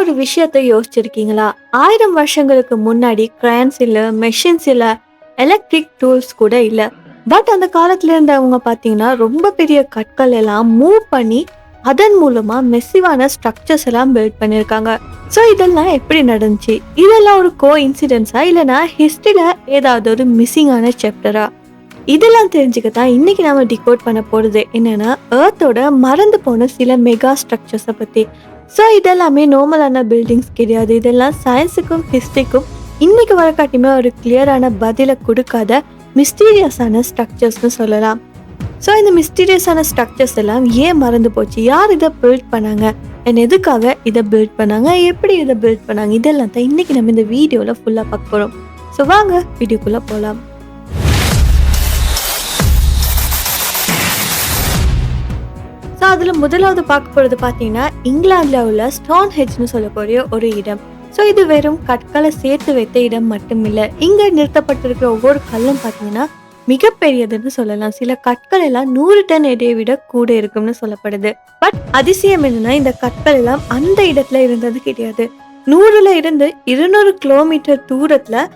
ஒரு விஷயத்தை யோசிச்சிருக்கீங்களா? ஆயிரம் வருஷங்களுக்கு முன்னாடி கிரையன்ஸ் இல்ல மெஷின்ஸ் இல்ல எலக்ட்ரிக் டூல்ஸ் கூட இல்ல. பட் அந்த காலத்துல இருந்தவங்க பாத்தீங்கன்னா ரொம்ப பெரிய கற்கள் எல்லாம் மூவ் பண்ணி அதன் மூலமா மெஸ்ஸிவான ஸ்ட்ரக்சர்ஸ் எல்லாம் பில்ட் பண்ணிருக்காங்க. ஸோ இதெல்லாம் எப்படி நடந்துச்சு? இதெல்லாம் ஒரு கோ இன்சிடென்ட்ஸா இல்லைன்னா ஹிஸ்டரியில ஏதாவது ஒரு மிஸ்ஸிங்கான சாப்டரா இதெல்லாம் தெரிஞ்சுக்க தான் இன்னைக்கு நாம டிகோட் பண்ண போறது. என்னன்னா ஏர்த்தோட மறந்து போன சில மெகா ஸ்ட்ரக்சர்ஸை பத்தி. ஸோ இதெல்லாமே நார்மலான பில்டிங்ஸ் கிடையாது. இதெல்லாம் சயின்ஸுக்கும் ஹிஸ்ட்ரிக்கும் இன்னைக்கு வர காட்டியுமே ஒரு கிளியரான பதிலை கொடுக்காத மிஸ்டீரியஸான ஸ்ட்ரக்சர்ஸ்னு சொல்லலாம். ஸோ இந்த மிஸ்டீரியஸான ஸ்ட்ரக்சர்ஸ் எல்லாம் ஏன் மறந்து போச்சு? யார் இதை பில்ட் பண்ணாங்க? அண்ட் எதுக்காக இதை பில்ட் பண்ணாங்க? எப்படி இதை பில்ட் பண்ணாங்க? இதெல்லாம் தான் இன்னைக்கு நம்ம இந்த வீடியோவில் ஃபுல்லாக பார்க்க போகிறோம் ஸோ வாங்க வீடியோக்குள்ளே போகலாம் ஸோ அதில் முதலாவது பார்க்க போகிறது பார்த்தீங்கன்னா இங்கிலாந்தில் உள்ள ஸ்டோன் ஹெஜ்னு சொல்லக்கூடிய ஒரு இடம். ஸோ இது வெறும் கற்களை சேர்த்து வைத்த இடம் மட்டும் இல்லை இங்கே நிறுத்தப்பட்டிருக்கிற ஒவ்வொரு கல்லும் பார்த்தீங்கன்னா மிகப்பெரியதுன்னு சொல்லலாம். சில கற்கள் எல்லாம் நூறு டன் எடையை விட கூட இருக்கும்னு சொல்லப்படுது. பட் அதிசயம் என்னன்னா இந்த கற்கள் எல்லாம் அந்த இடத்துல இருந்தது கிடையாது. நூறுல இருந்து இருநூறு கிலோமீட்டர் தூரத்துல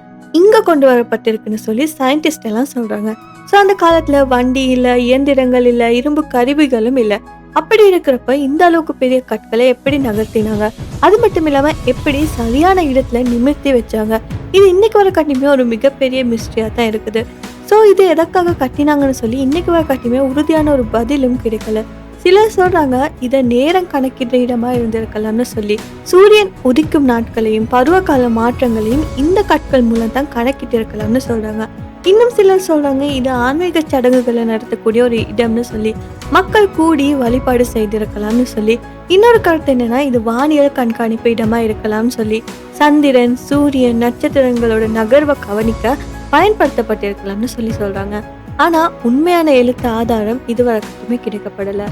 இங்க கொண்டு வரப்பட்டிருக்குன்னு சொல்லி சயின்டிஸ்ட் எல்லாம் சொல்றாங்க. ஸோ அந்த காலத்துல வண்டி இல்லை இயந்திரங்கள் இல்லை இரும்பு கருவிகளும் இல்லை. அப்படி இருக்கிறப்ப இந்த அளவுக்கு பெரிய கற்களை எப்படி நகர்த்தினாங்க? அது மட்டும் இல்லாம எப்படி சரியான இடத்துல நிமிர்த்தி வச்சாங்க? இது இன்னைக்கு வர கட்டியுமே ஒரு மிகப்பெரிய மிஸ்ட்ரியா தான் இருக்குது. ஸோ இது எதற்காக கட்டினாங்கன்னு சொல்லி இன்னைக்கு வர கட்டியுமே உறுதியான ஒரு பதிலும் கிடைக்கல. சிலர் சொல்றாங்க இதை நேரம் கணக்கிட்ட இடமா இருந்திருக்கலாம்னு சொல்லி. சூரியன் உதிக்கும் நாட்களையும் பருவகால மாற்றங்களையும் இந்த கற்கள் மூலம் தான் கணக்கிட்டு இருக்கலாம்னு சொல்றாங்க. இன்னும் சிலர் சொல்றாங்க இது ஆன்மீக சடங்குகளை நடத்தக்கூடிய ஒரு இடம்னு சொல்லி மக்கள் கூடி வழிபாடு செய்திருக்கலாம்னு சொல்லி இன்னொரு கருத்து என்னன்னா இது வானியல் கண்காணிப்பு இடமா இருக்கலாம்னு சொல்லி சந்திரன் சூரியன் நட்சத்திரங்களோட நகர்வை கவனிக்க பயன்படுத்தப்பட்டிருக்கலாம்னு சொல்லி சொல்றாங்க. ஆனா உண்மையான எழுத்து ஆதாரம் இதுவரைக்குமே கிடைக்கப்படலை.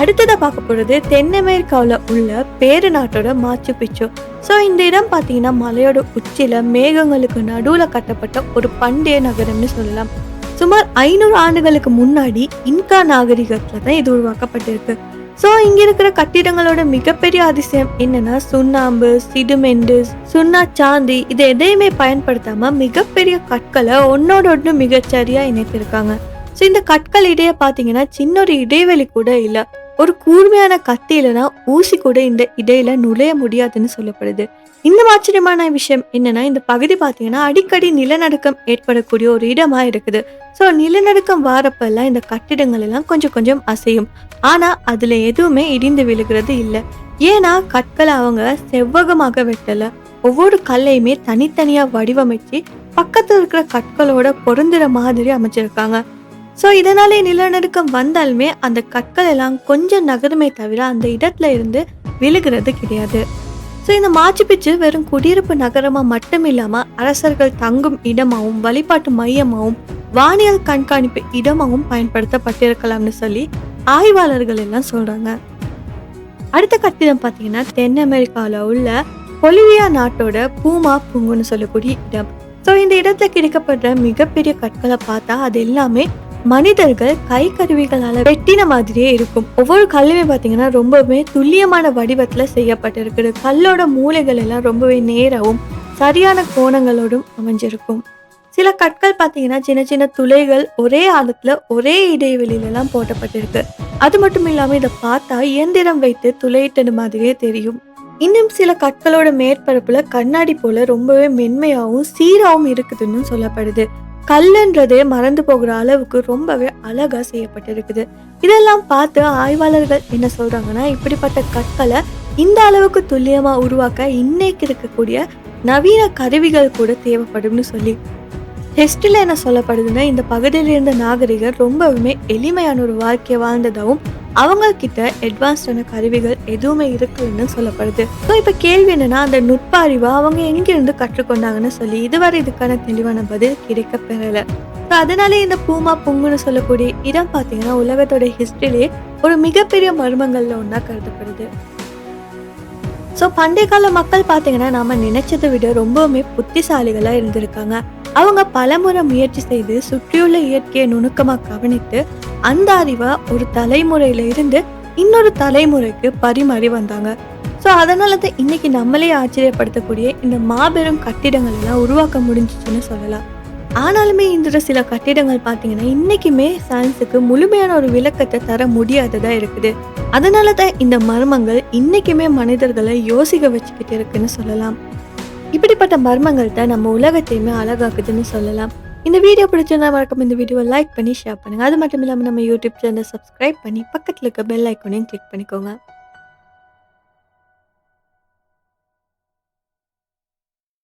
அடுத்ததாக பார்க்க போகிறது தென் அமெரிக்காவில் உள்ள பேரு நாட்டோட மாச்சு பிச்சு. ஸோ இந்த இடம் பார்த்தீங்கன்னா மலையோட உச்சியில் மேகங்களுக்கு நடுவில் கட்டப்பட்ட ஒரு பண்டைய நகரம்னு சொல்லலாம். சுமார் ஐநூறு ஆண்டுகளுக்கு முன்னாடி இன்கா நாகரிகத்தில் தான் இது உருவாக்கப்பட்டிருக்கு. ஸோ இங்கே இருக்கிற கட்டிடங்களோட மிகப்பெரிய அதிசயம் என்னன்னா சுண்ணாம்பு சிடுமெண்டு சுண்ணா சாந்தி இது எதையுமே பயன்படுத்தாமல் மிகப்பெரிய கற்களை ஒன்னோட ஒன்று மிகச்சரியாக இணைத்திருக்காங்க ஸோ இந்த கற்கள் இடையே பார்த்தீங்கன்னா சின்ன ஒரு இடைவெளி கூட இல்லை. ஒரு கூர்மையான கத்தி இல்லைன்னா ஊசி கூட இந்த இடையில நுழைய முடியாதுன்னு சொல்லப்படுது. இந்த ஆச்சரியமான விஷயம் என்னன்னா இந்த பகுதி பார்த்தீங்கன்னா அடிக்கடி நிலநடுக்கம் ஏற்படக்கூடிய ஒரு இடமா இருக்குது. ஸோ நிலநடுக்கம் வாரப்பெல்லாம் இந்த கட்டிடங்கள் எல்லாம் கொஞ்சம் கொஞ்சம் அசையும். ஆனா அதுல எதுவுமே இடிந்து விழுகிறது இல்லை. ஏன்னா கற்களை அவங்க செவ்வகமாக வெட்டலை. ஒவ்வொரு கல்லையுமே தனித்தனியா வடிவமைச்சு பக்கத்தில் இருக்கிற கற்களோட பொருந்துற மாதிரி அமைச்சிருக்காங்க. ஸோ இதனாலே நிலநடுக்கம் வந்தாலுமே அந்த கற்கள் எல்லாம் கொஞ்சம் நகருமே தவிர அந்த இடத்துல இருந்து விழுகிறது கிடையாது. ஸோ இந்த மாச்சு பிச்சு வெறும் குடியிருப்பு நகரமாக மட்டும் இல்லாமல் அரசர்கள் தங்கும் இடமாகவும் வழிபாட்டு மையமாகவும் வானியல் கண்காணிப்பு இடமாகவும் பயன்படுத்தப்பட்டிருக்கலாம்னு சொல்லி ஆய்வாளர்கள் எல்லாம் சொல்கிறாங்க அடுத்த கட்டிடம் பார்த்தீங்கன்னா தென் அமெரிக்காவில் உள்ள பொலிவியா நாட்டோட பூமா பூங்குன்னு சொல்லக்கூடிய இடம். ஸோ இந்த இடத்துல கிடைக்கப்படுற மிகப்பெரிய கற்களை பார்த்தா அது எல்லாமே மனிதர்கள் கை கருவிகளால வெட்டின மாதிரியே இருக்கும். ஒவ்வொரு கல்லுமே பாத்தீங்கன்னா ரொம்பவே துல்லியமான வடிவத்துல செய்யப்பட்டிருக்குது. கல்லோட மூலைகள் எல்லாம் ரொம்பவே நேராகவும் சரியான கோணங்களோடும் அமைஞ்சிருக்கும். சில கற்கள் பார்த்தீங்கன்னா சின்ன சின்ன துளைகள் ஒரே ஆழத்துல ஒரே இடைவெளியில எல்லாம் போட்டப்பட்டிருக்கு. அது மட்டும் இல்லாம இதை பார்த்தா இயந்திரம் வைத்து துளையிட்டது மாதிரியே தெரியும். இன்னும் சில கற்களோட மேற்பரப்புல கண்ணாடி போல ரொம்பவே மென்மையாகவும் சீராகவும் இருக்குதுன்னு சொல்லப்படுது. கல்லுன்றதே மறந்து போகிற அளவுக்கு ரொம்பவே அழகாக செய்யப்பட்டிருக்குது. இதெல்லாம் பார்த்து ஆய்வாளர்கள் என்ன சொல்கிறாங்கன்னா இப்படிப்பட்ட கற்களை இந்த அளவுக்கு துல்லியமாக உருவாக்க இன்னைக்கு இருக்கக்கூடிய நவீன கருவிகள் கூட தேவைப்படும்னு சொல்லி. ஹிஸ்டரியில் என்ன சொல்லப்படுதுன்னா இந்த பகுதியில் இருந்த நாகரிகர் ரொம்பவுமே எளிமையான ஒரு வாழ்க்கையை வாழ்ந்ததாகவும் அவங்க கிட்ட அட்வான்ஸ்டான கருவிகள் எதுவுமே இருக்குன்னு சொல்லப்படுது. ஸோ இப்போ கேள்வி என்னன்னா அந்த நுட்ப அறிவை அவங்க எங்கிருந்து கற்றுக்கொண்டாங்கன்னு சொல்லி இதுவரை இதுக்கான தெளிவான பதில் கிடைக்க பெறல. ஸோ அதனாலே இந்த பூமா புங்குன்னு சொல்லக்கூடிய இடம் பார்த்தீங்கன்னா உலகத்தோட ஹிஸ்டரியிலே ஒரு மிகப்பெரிய மர்மங்களில் ஒன்றா கருதப்படுது. ஸோ பண்டைய கால மக்கள் பார்த்தீங்கன்னா நம்ம நினைச்சதை விட ரொம்பவுமே புத்திசாலிகளாக இருந்திருக்காங்க. அவங்க பலமுறை முயற்சி செய்து சுற்றியுள்ள இயற்கையை நுணுக்கமாக கவனித்து அந்த அறிவை ஒரு தலைமுறையில இருந்து இன்னொரு தலைமுறைக்கு பரிமாறி வந்தாங்க. ஸோ அதனால தான் இன்னைக்கு நம்மளே ஆச்சரியப்படுத்தக்கூடிய இந்த மாபெரும் கட்டிடங்கள் எல்லாம் உருவாக்க முடிஞ்சிச்சுன்னு சொல்லலாம். ஆனாலுமே இந்த சில கட்டிடங்கள் பார்த்தீங்கன்னா இன்னைக்குமே சயின்ஸுக்கு முழுமையான ஒரு விளக்கத்தை தர முடியாததா இருக்குது. அதனால தான் இந்த மர்மங்கள் இன்னைக்குமே மனிதர்களை யோசிக்க வச்சுக்கிட்டு இருக்குன்னு சொல்லலாம். இப்படிப்பட்ட மர்மங்கள் தான் நம்ம உலகத்தையுமே அழகாக்குதுன்னு சொல்லலாம். இந்த வீடியோ பிடிச்சிருந்தா மறக்காம இந்த வீடியோவை லைக் பண்ணி ஷேர் பண்ணுங்கள் அது மட்டும் இல்லாமல் நம்ம யூடியூப் சேனலை சப்ஸ்கிரைப் பண்ணி பக்கத்தில் இருக்க பெல் ஐக்கோனையும் கிளிக் பண்ணிக்கோங்க.